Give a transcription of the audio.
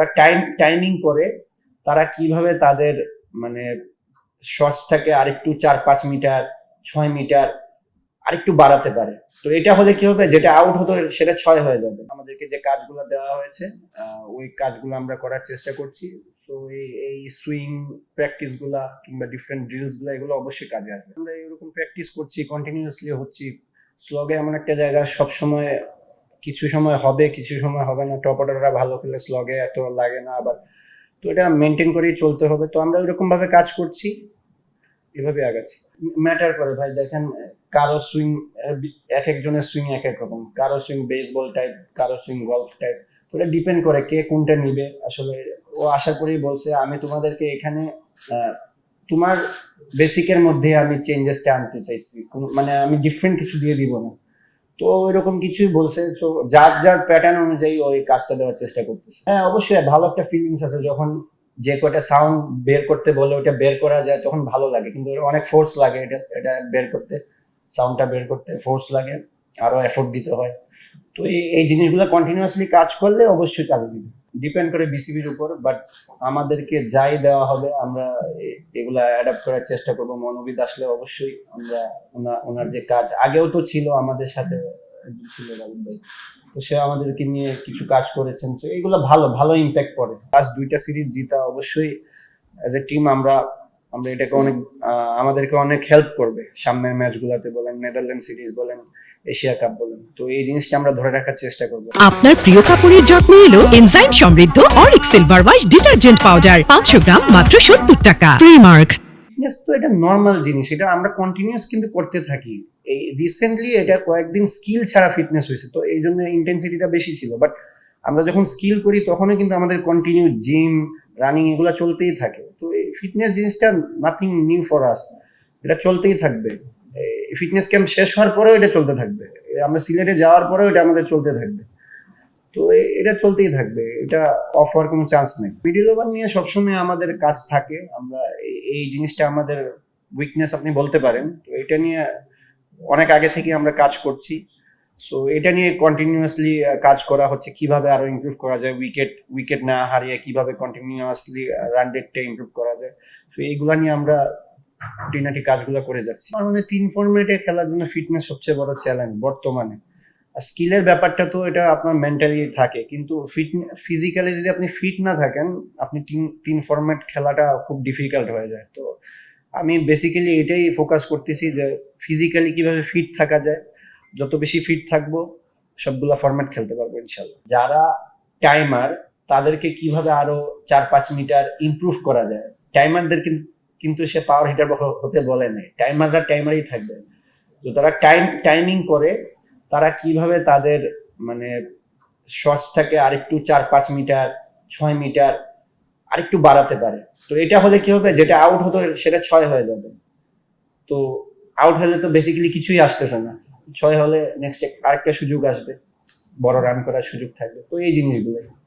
যারা time timing করে তারা কীভাবে তাদের মানে শর্টসটাকে আরেকটু চার, পাঁচ মিটার, ছয় মিটার আরেকটু বাড়াতে পারে। তো এটা হলে কি হবে? যেটা আউট হতো সেটা ছয় হয়ে যাবে। আমাদেরকে যে কাজগুলো দেওয়া হয়েছে ওই কাজগুলো আমরা করার চেষ্টা করছি। তো এই এই সুইং প্র্যাকটিসগুলা কিংবা ডিফারেন্ট ড্রিলসগুলা, এগুলো অবশ্যই কাজে আসবে। আমরা এরকম প্র্যাকটিস করছি কন্টিনিউয়াসলি হচ্ছি। স্লগে এমন একটা জায়গা সব সময় কিছু সময় হবে, কিছু সময় হবে না। টপ অর্ডাররা ভালো খেলে স্লগে এত লাগে না আবার। তো এটা মেনটেন করেই চলতে হবে। তো আমরা ওইরকম ভাবে কাজ করছি, এভাবে আগাচ্ছি। ম্যাটার করে ভাই, দেখেন, কারও সুইং এক একজনের সুইং এক এক রকম। কারও সুইং বেসবল টাইপ কারও সুইং গলফ টাইপ এটা ডিপেন্ড করে কে কোনটা নিবে। আসলে ও আশা করেই বলছে, আমি তোমাদেরকে এখানে তোমার বেসিকের মধ্যে আমি চেঞ্জেসটা আনতে চাইছি। মানে আমি ডিফারেন্ট কিছু দিয়ে দিব না। তো এরকম কিছুই বলছে। তো যার যার প্যাটার্ন অনুযায়ী ওই কাজটা দেওয়ার চেষ্টা করতেছে। হ্যাঁ অবশ্যই ভালো একটা ফিলিংস আছে। যখন যে কয়টা সাউন্ড বের করতে বলে ওটা বের করা যায়, তখন ভালো লাগে। কিন্তু অনেক ফোর্স লাগে এটা এটা বের করতে। সাউন্ডটা বের করতে ফোর্স লাগে। আরও এফোর্ট দিতে হয়। তো এই জিনিসগুলো কন্টিনিউয়াসলি কাজ করলে অবশ্যই কাজ দিবে। ডিপেন্ড করে বিসিবির উপর বাট আমাদেরকে যাই দেওয়া হবে, আমরা এগুলা অ্যাডাপ্ট করার চেষ্টা করব। মনোবিদ আসলে অবশ্যই আমরা ওনা- ওনার যে কাজ, আগেও তো ছিল আমাদের সাথে ছিল রাহুল ভাই। তো সে আমাদেরকে নিয়ে কিছু কাজ করেছেন। তো এগুলো ভালো ভালো ইম্প্যাক্ট পড়ে। লাস্ট দুইটা সিরিজ জিতা অবশ্যই অ্যাজ এ টিম আমরা আমরা এটাকে অনেক আমাদেরকে অনেক হেল্প করবে। সামনের ম্যাচগুলোতে বলেন নেদারল্যান্ড সিরিজ বলেন এশিয়া কাপ বলেন। তো এই জিনিসটা আমরা ধরে রাখার চেষ্টা করব। আপনার প্রিয় কাপড়ের যত্ন এলো এনজাইম সমৃদ্ধ অরিক সিলভার ওয়াশ ডিটারজেন্ট পাউডার পাঁচশো গ্রাম মাত্র সত্তর টাকা। প্রিমার্ক তো এটা নর্মাল জিনিস এটা আমরা কন্টিনিউয়াস কিন্তু করতে থাকি। এই রিসেন্টলি এটা কয়েকদিন স্কিল ছাড়া ফিটনেস হয়েছে তো এই জন্য ইন্টেন্সিটিটা বেশি ছিল। বাট আমরা যখন স্কিল করি তখনই কিন্তু আমাদের কন্টিনিউ জিম রানিং এগুলো চলতেই থাকে। তো ফিটনেস জিনিসটা নাথিং নিউ ফর আস এটা চলতেই থাকবে। ফিটনেস ক্যাম্প শেষ হওয়ার পরেও এটা চলতে থাকবে। আমরা সিলেটে যাওয়ার পরেও এটা আমাদের চলতে থাকবে। তো এটা চলতেই থাকবে। এটা অফ হওয়ার কোনো চান্স নেই। মিডিল ওভার নিয়ে সবসময় আমাদের কাজ থাকে। আমরা এই জিনিসটা আমাদের উইকনেস আপনি বলতে পারেন। তো এটা নিয়ে অনেক আগে থেকে আমরা কাজ করছি। সো এটা নিয়ে কন্টিনিউয়াসলি কাজ করা হচ্ছে। কীভাবে আরও ইমপ্রুভ করা যায়? উইকেট উইকেট না হারিয়ে কীভাবে কন্টিনিউয়াসলি রান রেটটা ইমপ্রুভ করা যায়? তো এইগুলা নিয়ে আমরা খুঁটিনাটি কাজগুলো করে যাচ্ছি। আমার মনে তিন ফর্মেটে খেলার জন্য ফিটনেস সবচেয়ে বড় চ্যালেঞ্জ বর্তমানে। আর স্কিলের ব্যাপারটা তো এটা আপনার মেন্টালি থাকে। কিন্তু ফিট ফিজিক্যালি যদি আপনি ফিট না থাকেন, আপনি তিন তিন ফরম্যাট খেলাটা খুব ডিফিকাল্ট হয়ে যায়। তো আমি বেসিক্যালি এটাই ফোকাস করতেছি যে ফিজিক্যালি কীভাবে ফিট থাকা যায়। যত বেশি ফিট থাকব, সবগুলা ফরম্যাট খেলতে পারব ইনশাল্লাহ। যারা টাইমার তাদেরকে কীভাবে আরও চার পাঁচ মিটার ইমপ্রুভ করা যায়? টাইমারদের কিন্তু সে পাওয়ার হিটার হতে বলে নাই। টাইমাররা টাইমারই থাকবে। তো তারা টাইম টাইমিং করে তারা কীভাবে তাদের মানে শর্টসটাকে আরেকটু চার পাঁচ মিটার ছয় মিটার আরেকটু বাড়াতে পারে। তো এটা হলে কি হবে? যেটা আউট হতো সেটা ছয় হয়ে যাবে। তো আউট হলে তো বেসিক্যালি কিছুই আসতেছে না। ছয় হলে নেক্সট আরেকটা সুযোগ আসবে। বড় রান করার সুযোগ থাকবে। তো এই জিনিসগুলো